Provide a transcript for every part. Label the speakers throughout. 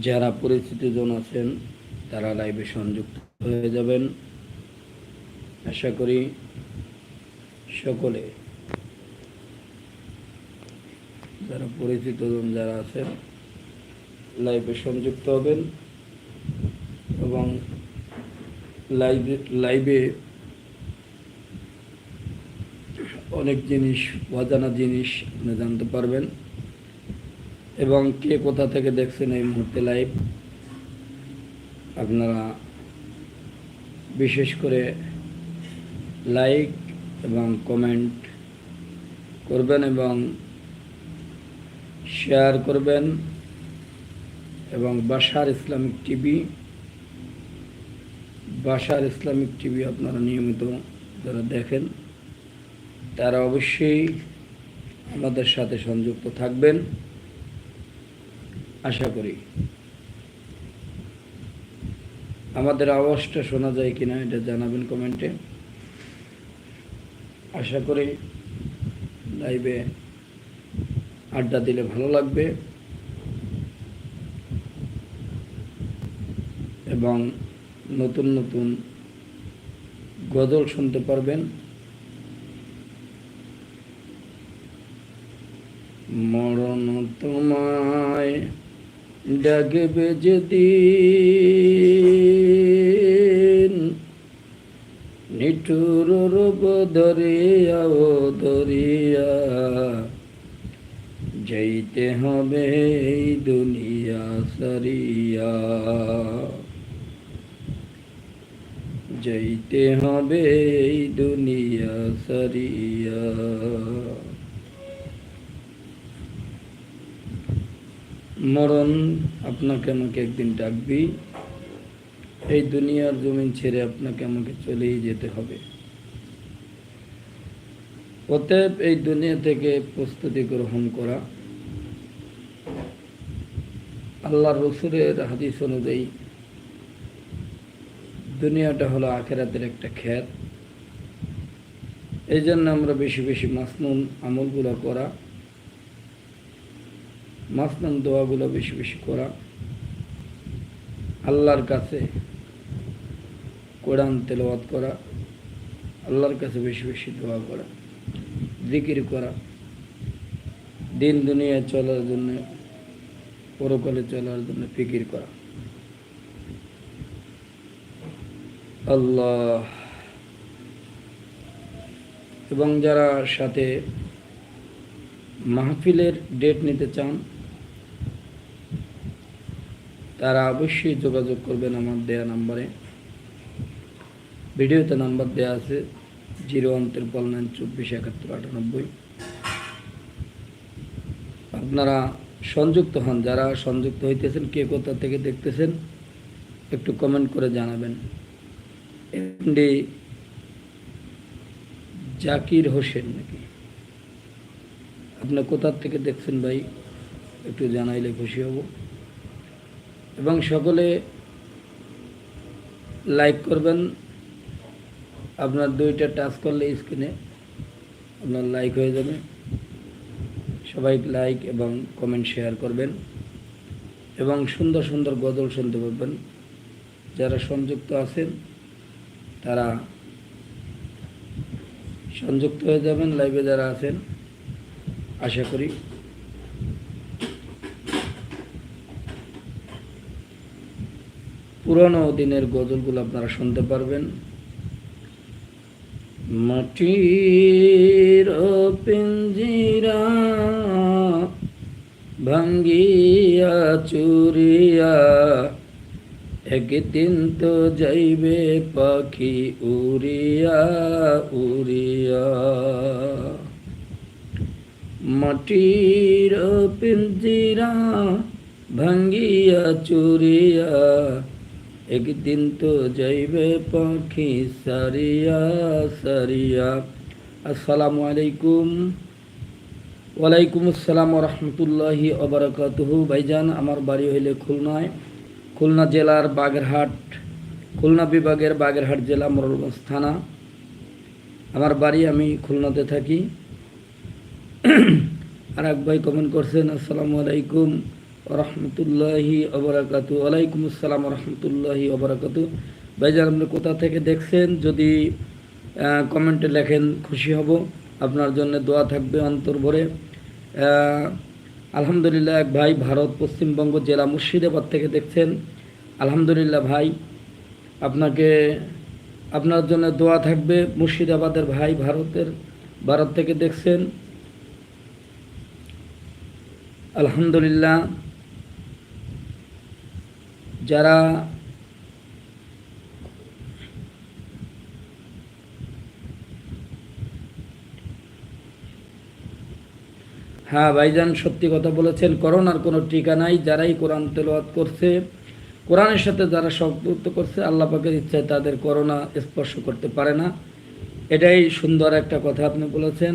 Speaker 1: যারা পরিচিতজন আছেন, তারা লাইভে সংযুক্ত হয়ে যাবেন। আশা করি সকলে, যারা পরিচিত জন যারা আছেন লাইভে সংযুক্ত হবেন এবং লাইভে লাইভে অনেক জিনিস, অজানা জিনিস আপনি জানতে পারবেন। এবং কে কোথা থেকে দেখছেন এই মুহূর্তে লাইভ আপনারা বিশেষ করে লাইক এবং কমেন্ট করবেন এবং শেয়ার করবেন। এবং Basar Islamic TV Basar Islamic TV আপনারা নিয়মিত যারা দেখেন তারা অবশ্যই আমাদের সাথে সংযুক্ত থাকবেন। আশা করি। আমাদের আওয়াজটা শোনা যায় কিনা এটা জানাবেন কমেন্টে। আশা করি লাইভে আড্ডা দিলে ভালো লাগবে। এবং নতুন নতুন গজল শুনতে পারবেন। মরণ তোমায় ডাকবে যেদিন। নিঠুর রূপ ধরিয়া ও ধরিয়া যাইতে হবে এই দুনিয়া সারিয়া। যাইতে হবে এই দুনিয়া সারিয়া। মরণ, আপনাকে আমাকে একদিন ডাকবি। এই দুনিয়ার জমিন ছেড়ে আপনাকে আমাকে চলেই যেতে হবে। অতএব এই দুনিয়া থেকে প্রস্তুতি গ্রহণ করা। আল্লাহ রসুরের হাদিস অনুযায়ী, দুনিয়াটা হলো আখেরাতের একটা খ্যাত এই জন্য আমরা বেশি বেশি মাসনুন আমলগুলো করা। মাসনান দোয়াগুলো বেশি বেশি করা। আল্লাহর কাছে কোরআন তেলাওয়াত করা। আল্লাহর কাছে বেশি বেশি দোয়া করা, জিকির করা। দিন দুনিয়ায় চলার জন্য, পরকালে চলার জন্য ফিকির করা। আল্লাহ। এবং যারা সাথে মাহফিলের ডেট নিতে চান তারা অবশ্যই যোগাযোগ করবেন আমার দেয়া নাম্বারে। ভিডিওতে নাম্বার দেয়া আছে জিরো ওয়ান ত্রিপল নাইন চব্বিশ একাত্তর আটানব্বই। আপনারা সংযুক্ত হন, যারা সংযুক্ত হইতেছেন, কে কোথা থেকে দেখতেছেন, একটু কমেন্ট করে জানাবেন। এমডি জাকির হোসেন নাকি? আপনি কোথার থেকে দেখছেন ভাই? একটু জানাইলে খুশি হব। এবং সকলে লাইক করবেন। আপনার দুইটা টাচ করলে স্ক্রিনে আপনার লাইক হয়ে যাবে। সবাই লাইক এবং কমেন্ট শেয়ার করবেন এবং সুন্দর সুন্দর গজল শুনতে পারবেন। যারা সংযুক্ত আছেন, তারা সংযুক্ত হয়ে যাবেন। লাইভে যারা আছেন, আশা করি পুরনো দিনের গজলগুলো আপনারা শুনতে পারবেন। মাটির পিঞ্জিরা ভাঙ্গিয়া, চুরিয়া, একদিন তো যাইবে পাখি উড়িয়া উড়িয়া। মাটির পিঞ্জিরা ভাঙ্গিয়া, চুরিয়া একদিন তো যাইবে পাখি সারিয়া সারিয়া। আসসালামু আলাইকুম। ওয়ালাইকুম আসসালাম রহমতুল্লাহি অবরাকাতুহু ভাইজান, আমার বাড়ি হইলে খুলনায়। খুলনা জেলার বাগেরহাট, খুলনা বিভাগের বাগেরহাট জেলা মোরলগঞ্জ থানা। আমার বাড়ি আমি খুলনাতে থাকি। আর এক ভাই কমেন্ট করছেন, আসসালামু আলাইকুম। রহমতুল্লাহি অবরাকাতু। ওয়ালাইকুম আসসালাম রহমতুল্লাহি অবরাকাতু। ভাইজান, আপনি কোথা থেকে দেখছেন? যদি কমেন্টে লেখেন, খুশি হব। আপনার জন্য দোয়া থাকবে অন্তর ভরে। আলহামদুলিল্লাহ, এক ভাই ভারত, পশ্চিমবঙ্গ জেলা মুর্শিদাবাদ থেকে দেখছেন। আলহামদুলিল্লাহ ভাই, আপনাকে, আপনার জন্য দোয়া থাকবে। মুর্শিদাবাদের ভাই ভারতের, ভারত থেকে দেখছেন। আলহামদুলিল্লাহ যারা হ্যাঁ ভাইজান সত্যি কথা বলেছেন, করোনার কোনো টিকা নাই, যারাই কোরআন তেলাওয়াত করছে, কোরআনের সাথে যারা সম্পৃক্ত করছে, আল্লাহ পাকের ইচ্ছায় তাদের করোনা স্পর্শ করতে পারে না। এটাই সুন্দর একটা কথা আপনি বলেছেন।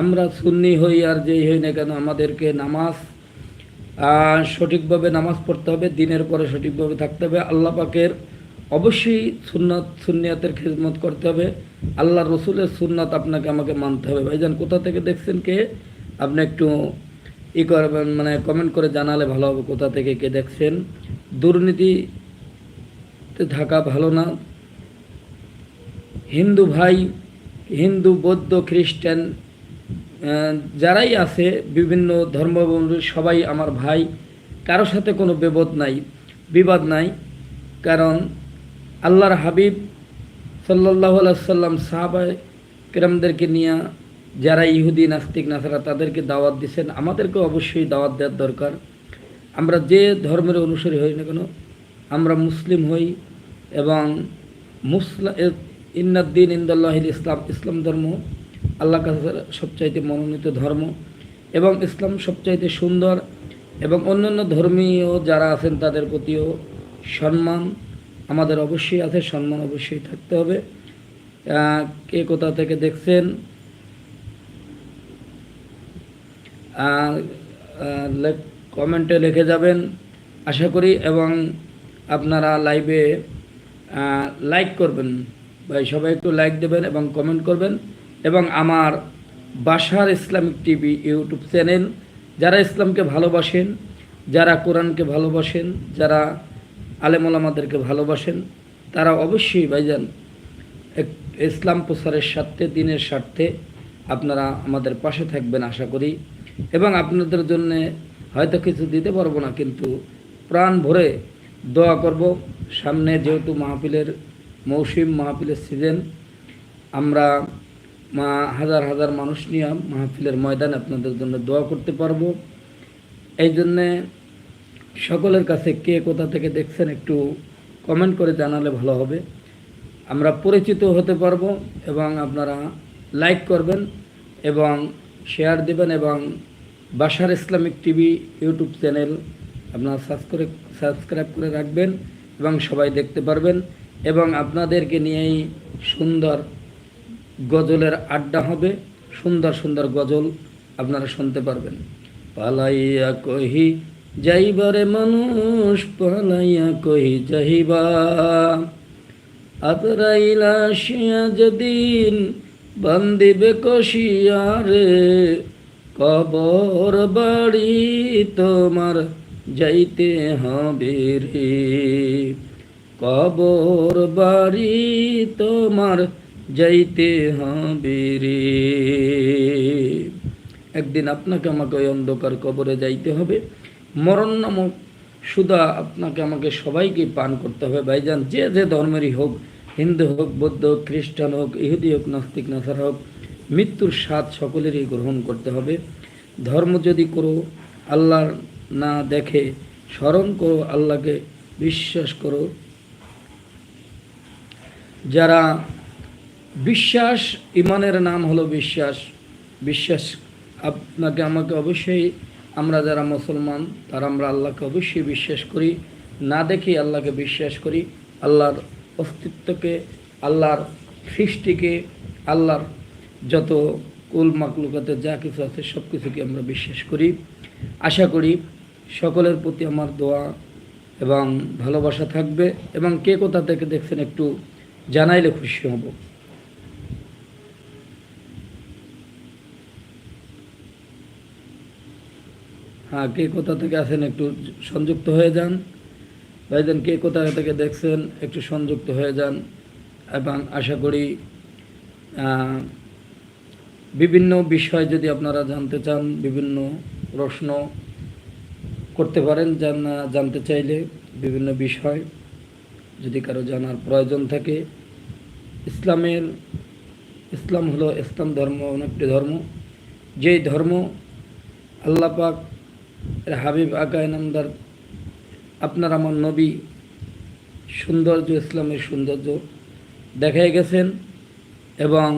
Speaker 1: আমরা সুন্নি হই আর যেই হই না কেন আমাদেরকে নামাজ সঠিকভাবে নামাজ পড়তে হবে, দিনের পরে সঠিকভাবে থাকতে হবে। আল্লাহ পাকের অবশ্যই সুন্নাত, সুন্নিয়াতের খিদমত করতে হবে। আল্লাহ রসুলের সুন্নাত আপনাকে আমাকে মানতে হবে। ভাইজান, কোথা থেকে দেখছেন কে? আপনি একটু ই করবেন মানে কমেন্ট করে জানালে ভালো হবে কোথা থেকে কে দেখছেন। দুর্নীতিতে থাকা ভালো না। হিন্দু ভাই, হিন্দু, বৌদ্ধ, খ্রিস্টান যারাই আছে, বিভিন্ন ধর্মাবলম্বী সবাই আমার ভাই, কারোর সাথে কোনো বিবাদ নাই বিবাদ নাই, কারণ আল্লাহর হাবিব সাল্লাহ সাল্লাম সাহাবাই কেরামদেরকে নিয়ে যারা ইহুদি, নাস্তিক, নাসারা, তাদেরকে দাওয়াত দিচ্ছেন আমাদেরকে অবশ্যই দাওয়াত দেওয়ার দরকার। আমরা যে ধর্মের অনুসারী হই না কেন, আমরা মুসলিম হই এবং মুসলা ইন্নাদ্দিন ইন্দাল্লাহিল ইসলাম ইসলাম ধর্ম আল্লাহ কাছে সবচাইতে মনোনীত ধর্ম এবং ইসলাম সবচাইতে সুন্দর এবং অন্যান্য ধর্মীয় যারা আছেন তাদের প্রতিও সম্মান আমাদের অবশ্যই আছে, সম্মান অবশ্যই থাকতে হবে। কে কোথা থেকে দেখছেন? কমেন্টে লিখে যাবেন, আশা করি, এবং আপনারা লাইভে লাইক করবেন। ভাই, সবাই একটু লাইক দেবেন এবং কমেন্ট করবেন। এবং আমার বাসার ইসলামিক টিভি ইউটিউব চ্যানেল, যারা ইসলামকে ভালোবাসেন, যারা কোরআনকে ভালোবাসেন, যারা আলেমোলামাদেরকে ভালোবাসেন, তারা অবশ্যই ভাইজান ইসলাম প্রচারের স্বার্থে, দিনের স্বার্থে আপনারা আমাদের পাশে থাকবেন আশা করি। এবং আপনাদের জন্য হয়তো কিছু দিতে পারব না, কিন্তু প্রাণ ভরে দোয়া করব। সামনে যেহেতু মাহফিলের মৌসুম, মাহফিলের সিজন আমরা মা, হাজার হাজার মানুষ নিয়ে মাহফিলের ময়দানে আপনাদের জন্য দোয়া করতে পারব। এই জন্যে সকলের কাছে কে কোথা থেকে দেখছেন একটু কমেন্ট করে জানালে ভালো হবে। আমরা পরিচিত হতে পারব এবং আপনারা লাইক করবেন এবং শেয়ার দেবেন এবং Basar Islamic TV YouTube channel আপনারা সাবস্ক্রাইব করে সাবস্ক্রাইব করে রাখবেন এবং সবাই দেখতে পারবেন এবং আপনাদেরকে নিয়েই সুন্দর গজলের আড্ডা হবে, সুন্দর সুন্দর গজল আপনারা শুনতে পারবেন। পালাইয়া কহি, যাইবারে মানুষ, পালাইয়া কহি যাইবা। আতরাইলা শিয়া যেদিন বান্দিবে কষিয়ারে কবর বাড়ি তোমার যাইতে হবে রে। কবর বাড়ি তোমার যাইতে হবে একদিন আপনাকে আমাকে ওই অন্ধকার কবরে যাইতে হবে। মরণ নামক সুদা আপনাকে আমাকে সবাইকে পান করতে হবে। ভাইজান, যে যে ধর্মেরই হোক, হিন্দু হোক, বৌদ্ধ হোক, খ্রিস্টান হোক, ইহুদি হোক, নাস্তিক, নাসার হোক, মৃত্যুর স্বাদ সকলেরই গ্রহণ করতে হবে। ধর্ম যদি করো, আল্লাহর না দেখে, স্মরণ করো, আল্লাহকে বিশ্বাস করো। যারা বিশ্বাস, ইমানের নাম হলো বিশ্বাস। বিশ্বাস আপনাকে, আমাকে অবশ্যই, আমরা যারা মুসলমান, তারা আমরা আল্লাহকে অবশ্যই বিশ্বাস করি। না দেখি আল্লাহকে বিশ্বাস করি। আল্লাহর অস্তিত্বকে, আল্লাহর সৃষ্টিকে, আল্লাহর যত কুল মাকলুকাতে যা কিছু আছে, সব কিছুকে আমরা বিশ্বাস করি। আশা করি সকলের প্রতি আমার দোয়া এবং ভালোবাসা থাকবে। এবং কে কোথা থেকে দেখছেন একটু জানাইলে খুশি হব। হ্যাঁ কে কোথা থেকে আছেন একটু সংযুক্ত হয়ে যান। ভাইজান, কে কোথা থেকে দেখছেন একটু সংযুক্ত হয়ে যান এবং আশা করি বিভিন্ন বিষয় যদি আপনারা জানতে চান, বিভিন্ন প্রশ্ন করতে পারেন জান, জানতে চাইলে বিভিন্ন বিষয় যদি কারও জানার প্রয়োজন থাকে। ইসলামের, ইসলাম হলো ইসলাম ধর্ম, অনেকটি ধর্ম। যেই ধর্ম আল্লাহ পাক এর হাবিব আকায় নামদার আপনার আমার নবী, সৌন্দর্য, ইসলামের সৌন্দর্য দেখাই গেছেন এবং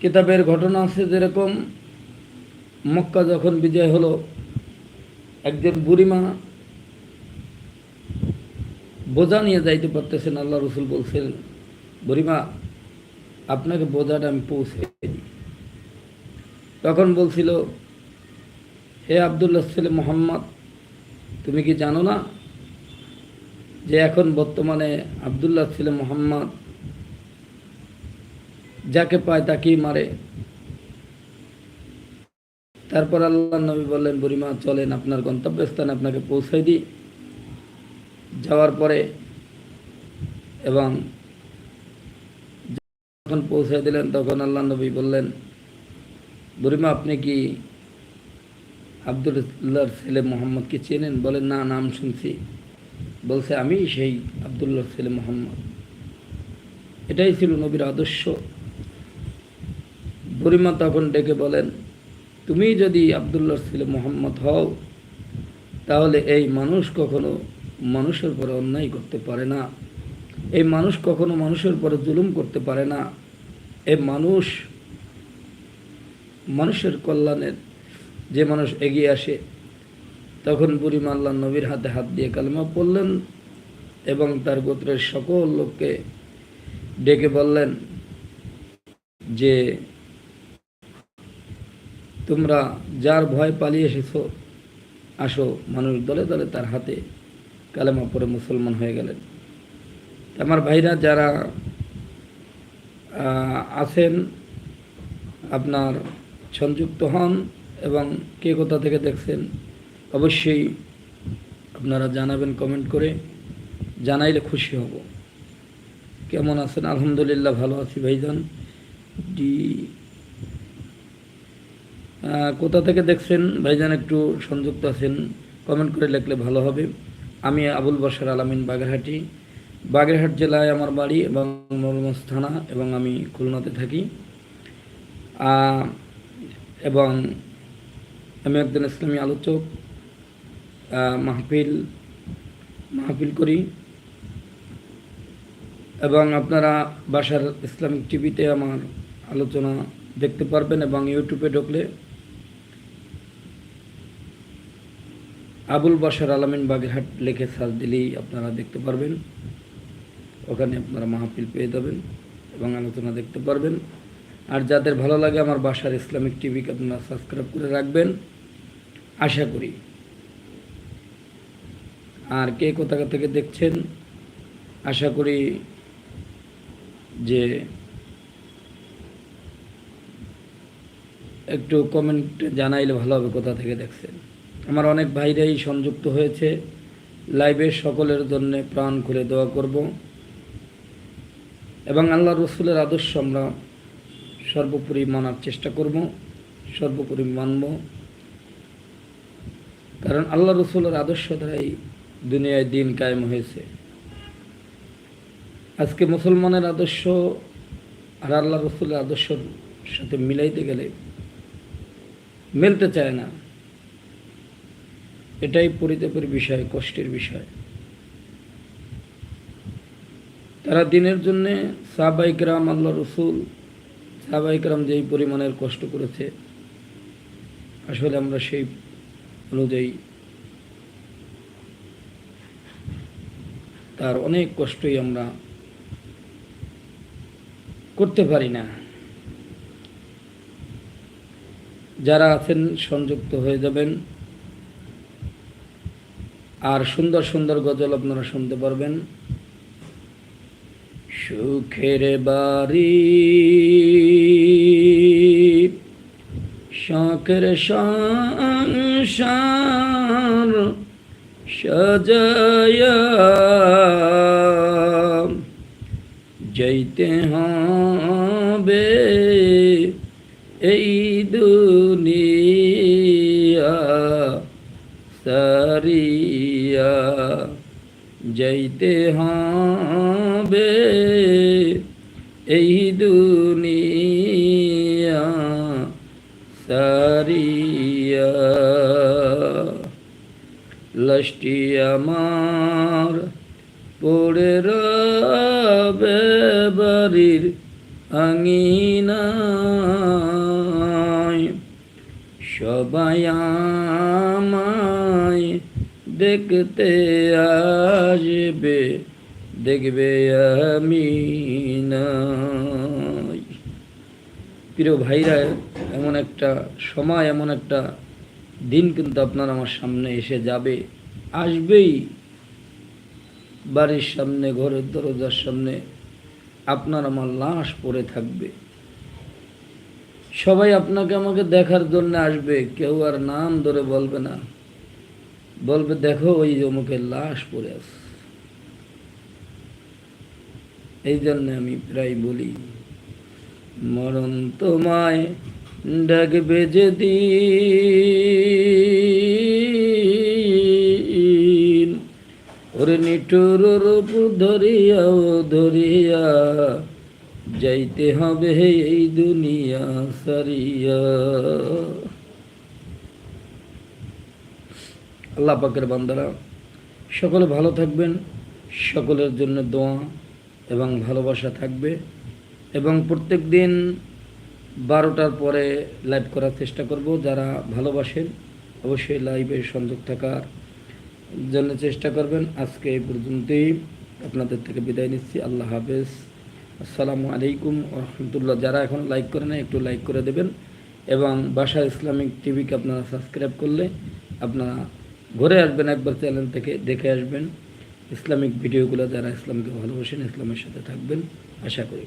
Speaker 1: কিতাবের ঘটনা আছে যেরকম, মক্কা যখন বিজয় হলো, একজন বুড়িমা বোঝা নিয়ে যাইতে পারতেছেন, আল্লাহ রসুল বলছেন, বুড়িমা, আপনাকে বোঝাটা আমি পৌঁছে তখন বলছিল, হে আবদুল্লাহ, ছেলে মোহাম্মদ, তুমি কি জানো না যে এখন বর্তমানে আবদুল্লাহ, ছেলে মোহাম্মদ যাকে পায় তাকেই মারে? তারপর আল্লাহ নবী বললেন, বুড়িমা, চলেন, আপনার গন্তব্যস্থানে আপনাকে পৌঁছাই দিই। যাওয়ার পরে এবং যখন পৌঁছে দিলেন, তখন আল্লাহ নবী বললেন বুড়িমা আপনি কি আবদুল্লাহর ছেলে মোহাম্মদকে চেনেন? বলেন, না, নাম শুনছি। বলছে, আমি সেই আবদুল্লাহর ছেলে মোহাম্মদ। এটাই ছিল নবীর আদর্শ। বুড়িমা তখন ডেকে বলেন, তুমি যদি আবদুল্লাহর ছেলে মোহাম্মদ হও, তাহলে এই মানুষ কখনো মানুষের পরে অন্যায় করতে পারে না। এই মানুষ কখনো মানুষের পরে জুলুম করতে পারে না। এই মানুষ মানুষের কল্যাণের যে মানুষ এগিয়ে আসে, তখন বুড়িমা আল্লাহ নবীর হাতে হাত দিয়ে কালমা পড়লেন এবং তার গোত্রের সকল লোককে ডেকে বললেন যে, তোমরা যার ভয় পালিয়ে এসেছ, আসো, মানুষ দলে দলে তার হাতে কালেমা পরে মুসলমান হয়ে গেলেন। আমার ভাইরা যারা আছেন, আপনার সংযুক্ত হন এবং কে কোথা থেকে দেখছেন, অবশ্যই আপনারা জানাবেন কমেন্ট করে। জানাইলে খুশি হব। কেমন আছেন? আলহামদুলিল্লাহ ভালো আছি ভাইজান। ডি কোথা থেকে দেখছেন? ভাইজান একটু সংযুক্ত আছেন, কমেন্ট করে লিখলে ভালো হবে। আমি আবুল বসার আলামিন বাগেরহাটি। বাগেরহাট জেলায় আমার বাড়ি এবং মরমস থানা এবং আমি খুলনাতে থাকি। এবং আমি একজন ইসলামী আলোচক মাহফিল মাহফিল করি। এবং আপনারা বাসার ইসলামিক টিভিতে আমার আলোচনা দেখতে পারবেন এবং ইউটিউবে ঢুকলে আবুল বাসার আলামিন বাগেরহাট লিখে সার্চ দিলেই আপনারা দেখতে পারবেন। ওখানে আপনারা মাহফিল পেয়ে যাবেন এবং আলোচনা দেখতে পারবেন। আর যাদের ভালো লাগে আমার বাসার ইসলামিক টিভিকে আপনারা সাবস্ক্রাইব করে রাখবেন। আশা করি। আর কে কোথা থেকে দেখছেন, আশা করি যে একটু কমেন্ট জানাইলে ভালো হবে কোথা থেকে দেখছেন। আমার অনেক ভাইরাই সংযুক্ত হয়েছে। লাইভে সকলের জন্য প্রাণ খুলে দোয়া করব। এবং আল্লাহ রসুলের আদর্শ আমরা সর্বোপরি মানার চেষ্টা করব, সর্বোপরি মানব। কারণ আল্লাহ রসুলের আদর্শ দ্বারাই দুনিয়ায় দিন কায়েম হয়েছে। আজকে মুসলমানের আদর্শ আর আল্লাহ রসুলের আদর্শর সাথে মিলাইতে গেলে মেলতে চায় না। এটাই পরিতাপের বিষয়, কষ্টের বিষয়। তারা দিনের জন্যে সাহবাইকরাম আল্লাহ রসুল সাহবাইকরাম যেই পরিমাণের কষ্ট করেছে, আসলে আমরা সেই অনুযায়ী তার অনেক কষ্টই আমরা করতে পারি না। যারা আছেন, সংযুক্ত হয়ে যাবেন, আর সুন্দর সুন্দর গজল আপনারা শুনতে পারবেন। সুখের বাড়ি। শখের সাজায়া যাইতে হবে এই দুনিয়া সারিয়া। যাইতে হবে এই দুনিয়া সারিয়া। লাশটি আমার পড়ে রবে বাড়ির আঙিনায়। সবাই আমায় দেখতে আসবে। দেখবে আমি প্রিয় ভাইরা, এমন একটা সময়, এমন একটা দিন কিন্তু আপনার আমার সামনে এসে যাবে। আসবেই। বাড়ির সামনে, ঘরের দরজার সামনে আপনার আমার লাশ পড়ে থাকবে। সবাই আপনাকে আমাকে দেখার জন্য আসবে, কেউ আর নাম ধরে বলবে না। বলবে, দেখো, ওই অমুকের লাশ পড়ে আছে। এই জন্য আমি প্রায় বলি, মরণ তোমায় ডাকবে যেদিন। ওরে নিঠুর রূপ ধরিয়া ও ধরিয়া যাইতে হবে এই দুনিয়া সারিয়া। আল্লাহ পাকের বান্দারা, সকলে ভালো থাকবেন, সকলের জন্য দোয়া। এবং ভালোবাসা থাকবে এবং প্রত্যেক দিন বারোটার পরে লাইভ করার চেষ্টা করব। যারা ভালোবাসেন, অবশ্যই লাইভে সংযোগ থাকার জন্য চেষ্টা করবেন। আজকে এই পর্যন্তই। আপনাদের থেকে বিদায় নিচ্ছি। আল্লাহ হাফেজ। আসসালামু আলাইকুম রহমতুল্লাহ। যারা এখন লাইক করে না একটু লাইক করে দেবেন। এবং বাসা ইসলামিক টিভিকে আপনারা সাবস্ক্রাইব করলে আপনারা ঘুরে আসবেন একবার চ্যানেল থেকে, দেখে আসবেন। ইসলামিক ভিডিওগুলো যারা ইসলামকে ভালোবাসেন ইসলামের সাথে থাকবেন। আশা করি।